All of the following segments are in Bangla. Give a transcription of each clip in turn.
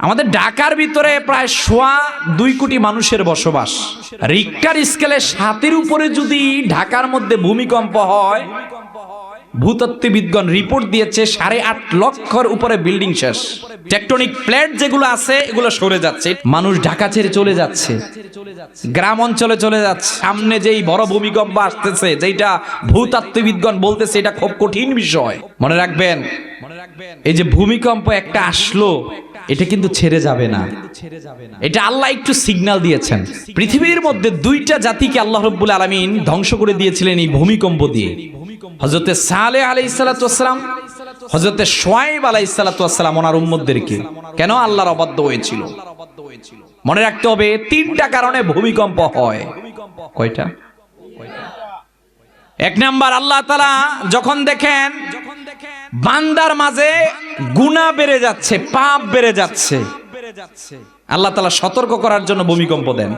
আমাদের ঢাকার ভিতরে প্রায় সোয়া দুই কোটি মানুষের বসবাস। রিক্টার স্কেলে সাতের উপরে যদি ঢাকার মধ্যে ভূমিকম্প হয়, ভূতত্ত্ববিদগণ রিপোর্ট দিয়েছে সাড়ে আট লক্ষর উপরে বিল্ডিং শেষ। টেকটনিক প্লেট যেগুলো আছে, এগুলো সরে যাচ্ছে। মানুষ ঢাকা ছেড়ে চলে যাচ্ছে। গ্রাম অঞ্চলে চলে যাচ্ছে। সামনে যেই বড় ভূমিকম্প আসতেছে যেটা ভূতাত্ত্ববিদগণ বলতেছে, এটা খুব কঠিন বিষয়। মনে রাখবেন, এই যে ভূমিকম্প একটা আসলো এটা কিন্তু ছেড়ে যাবে না। এটা আল্লাহ একটু সিগন্যাল দিয়েছেন। পৃথিবীর মধ্যে দুইটা জাতিকে আল্লাহ রব্বুল আলমিন ধ্বংস করে দিয়েছিলেন এই ভূমিকম্প দিয়ে। হজরতে সালে আলাই সালাতাম হজরতে সোয়াইব আলাই সালাতাম ওনার উম্মদদেরকে কেন আল্লাহর অবাধ্য হয়েছিল? মনে রাখতে হবে, তিনটা কারণে ভূমিকম্প হয়। কয়টা? এক নাম্বার, আল্লাহ তালা যখন দেখেন, বান্দার মাঝে গুণা বেড়ে যাচ্ছে, পাপ বেড়ে যাচ্ছে। আল্লাহ তালা সতর্ক করার জন্য ভূমিকম্প দেন।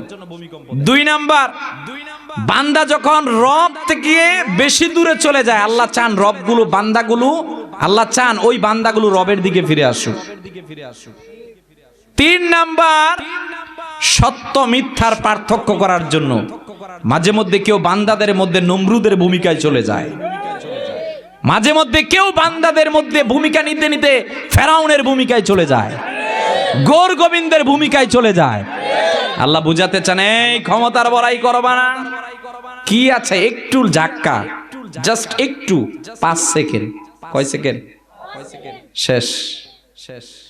দুই নাম্বার, বান্দা যখন রব থেকে বেশি দূরে চলে যায়, আল্লাহ চান রবগুলো, বান্দাগুলো, আল্লাহ চান ওই বান্দাগুলো রবের দিকে ফিরে আসুক। তিন নাম্বার, সত্য মিথ্যার পার্থক্য করার জন্য। মাঝে মধ্যে কেউ বান্দাদের মধ্যে নমরুদের ভূমিকায় চলে যায়। মাঝে মধ্যে কেউ বান্দাদের মধ্যে ভূমিকা নিতে নিতে ফেরাউনের ভূমিকায় চলে যায়। গোর গোবিন্দের ভূমিকায় চলে যায়। আল্লাহ বুঝাতে চান, এই ক্ষমতার বড়াই করবা না। কি আছে? একটু ঝাক্কা। জাস্ট একটু। পাঁচ সেকেন্ড। কয় সেকেন্ড? শেষ।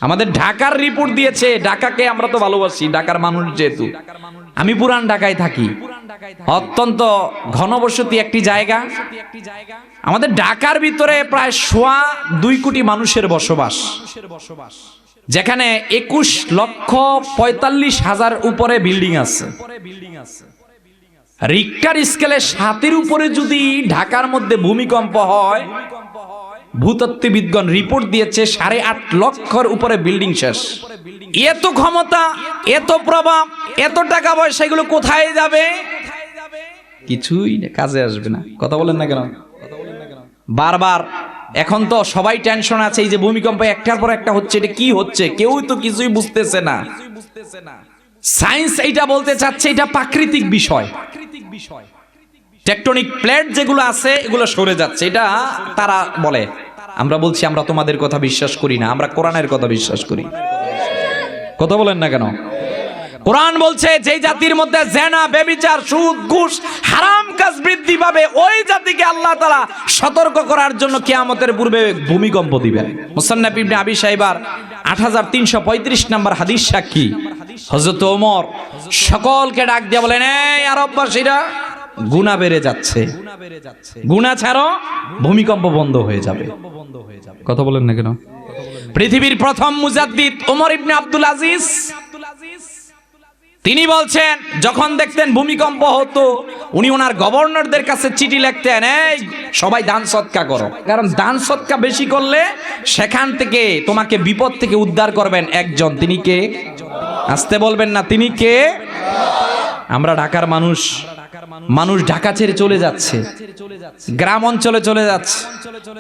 আমাদের ঢাকার রিপোর্ট দিয়েছে, ঢাকাকে আমরা তো ভালোবাসি, ঢাকার মানুষ যেহেতু। আমি পুরান ঢাকায় থাকি। অত্যন্ত ঘনবসতি একটি জায়গা। আমাদের ঢাকার ভিতরে প্রায় সোয়া দুই কোটি মানুষের বসবাস। যেখানে একুশ লক্ষ পঁয়তাল্লিশ হাজার উপরে বিল্ডিং আছে। রিক্টার স্কেলে সাতের উপরে যদি ঢাকার মধ্যে ভূমিকম্প হয় ভূতত্ত্ববিদগণ রিপোর্ট দিয়েছে সাড়ে আট লক্ষর উপরে বিল্ডিং শেষ। এত ক্ষমতা, এত প্রভাব, এত টাকা পয়সা, এগুলো কোথায় যাবে? কিছুই কাজে আসবে না। কথা বলেন না কেন? বারবার। এখন তো সবাই টেনশন আছে, এই যে ভূমিকম্প একটার পর একটা হচ্ছে, এটা কি হচ্ছে? কেউ তো কিছুই বুঝতেছে না। সায়েন্স এইটা বলতে চাচ্ছে, এটা প্রাকৃতিক বিষয়। টেকটনিক প্লেট যেগুলো আছে, এগুলো সরে যাচ্ছে। এটা তারা বলে। আমরা বলছি, আমরা তোমাদের কথা বিশ্বাস করি না, আমরা কোরআনের কথা বিশ্বাস করি। কথা বলেন না কেন? কোরআন বলছে, যে জাতির মধ্যে জেনা, বেবিচার, সুদ, ঘুষ, হারাম কাজ বৃদ্ধি পাবে, ওই জাতিকে আল্লাহ তালা সতর্ক করার জন্য কিয়ামতের পূর্বে ভূমিকম্প দিবেন। মুসান্নাফ ইবনে আবি সাইবার আট হাজার তিনশো পঁয়ত্রিশ নম্বর হাদিস সাক্ষী। হজরত ওমর সকলকে ডাক দিয়ে বলেন, এই আরববাসীরা গুণা বেড়ে যাচ্ছে। গুণা ছাড়ো ভূমিকম্প বন্ধ হয়ে যাবে। কথা বলেন না কেন? পৃথিবীর প্রথম মুজাদ্দিদ ওমর ইবনে আব্দুল আজিজ তিনি বলছেন যখন দেখতেন ভূমিকম্প হতো উনি ওনার গভর্নরদের কাছে চিঠি লিখতেন এই সবাই দান সৎকা করো। কারণ দান সৎকা বেশি করলে সেখান থেকে তোমাকে বিপদ থেকে উদ্ধার করবেন একজন। তিনি কে? আসতে বলবেন না তিনি কে? আমরা ঢাকার মানুষ। মানুষ ঢাকা ছেড়ে চলে যাচ্ছে। গ্রাম অঞ্চলে চলে যাচ্ছে।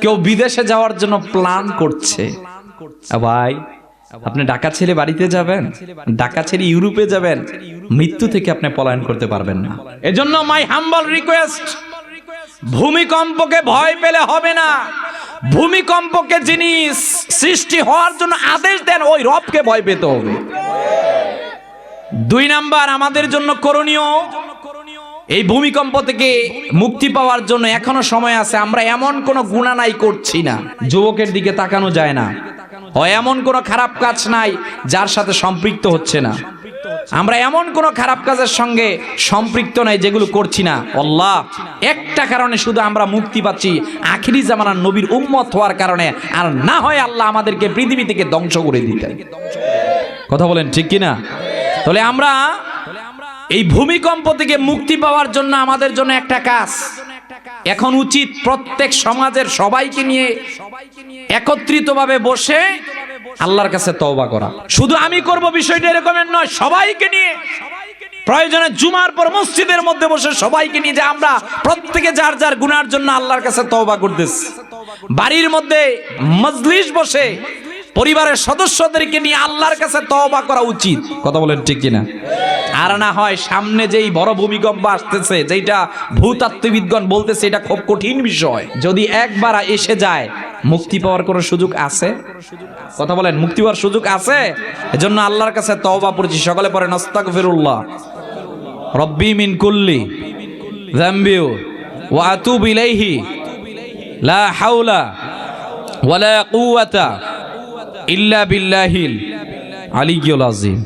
কেউ বিদেশে যাওয়ার জন্য প্ল্যান করছে। ভাই আপনি ঢাকা ছেড়ে বাড়িতে যাবেন? ঢাকা ছেড়ে ইউরোপে যাবেন? মৃত্যু থেকে আপনি পলায়ন করতে পারবেন না। এজন্য মাই হাম্বল রিকোয়েস্ট ভূমিকম্পকে ভয় পেলে হবে না। ভূমিকম্পকে যিনি সৃষ্টি হওয়ার জন্য আদেশ দেন ওই রবকে ভয় পেতে হবে। দুই নাম্বার আমাদের জন্য করণীয় এই ভূমিকম্প থেকে মুক্তি পাওয়ার জন্য এখনও সময় আছে, আমরা এমন কোনো গুণা নাই করছি না। যুবকের দিকে তাকানো যায় না। এমন কোনো খারাপ কাজ নাই যার সাথে সম্পৃক্ত হচ্ছে না। আমরা এমন কোনো খারাপ কাজের সঙ্গে সম্পৃক্ত নাই যেগুলো করছি না। আল্লাহ, একটা কারণে শুধু আমরা মুক্তি পাচ্ছি আখিরি জামানার নবীর উম্মত হওয়ার কারণে, আর না হয় আল্লাহ আমাদেরকে পৃথিবী থেকে ধ্বংস করে দিতেন। কথা বলেন ঠিক কিনা? তাহলে আমরা এই ভূমিকম্প থেকে মুক্তি পাওয়ার জন্য আমাদের জন্য একটা কাজ। এখন উচিত প্রত্যেক সমাজের সবাইকে নিয়ে একত্রিতভাবে বসে আল্লাহর কাছে তওবা করা। শুধু আমি করব বিষয়টা এরকমের নয়, সবাইকে নিয়ে। প্রয়োজনে জুমার পর মসজিদের মধ্যে বসে সবাইকে নিয়ে যে আমরা প্রত্যেকে যার যার গুনার জন্য আল্লাহর কাছে তওবা করতেছি। বাড়ির মধ্যে মজলিস বসে পরিবারের সদস্যদেরকে নিয়ে আল্লাহর কাছে তওবা করা উচিত। কথা বলেন ঠিক কিনা? আর না হয়, সামনে যেই বড় ভূমিকম্প আসতেছে যেটা ভূতাত্ত্ববিদগণ বলতেছে, এটা খুব কঠিন বিষয়। যদি একবার এসে যায়, মুক্তি পাওয়ার কোনো সুযোগ আছে? কথা বলেন, মুক্তি পাওয়ার সুযোগ আছে? এজন্য আল্লাহর কাছে তওবা পড়েছি। সকালে পরে নাস্তাগফিরুল্লাহ রব্বি মিন কুল্লি যামবিউ ওয়া আতুবু ইলাইহি, লা হাওলা ওয়ালা কুওয়াতা ইল্লা বিল্লাহিল আলিয়্যুল আযীম।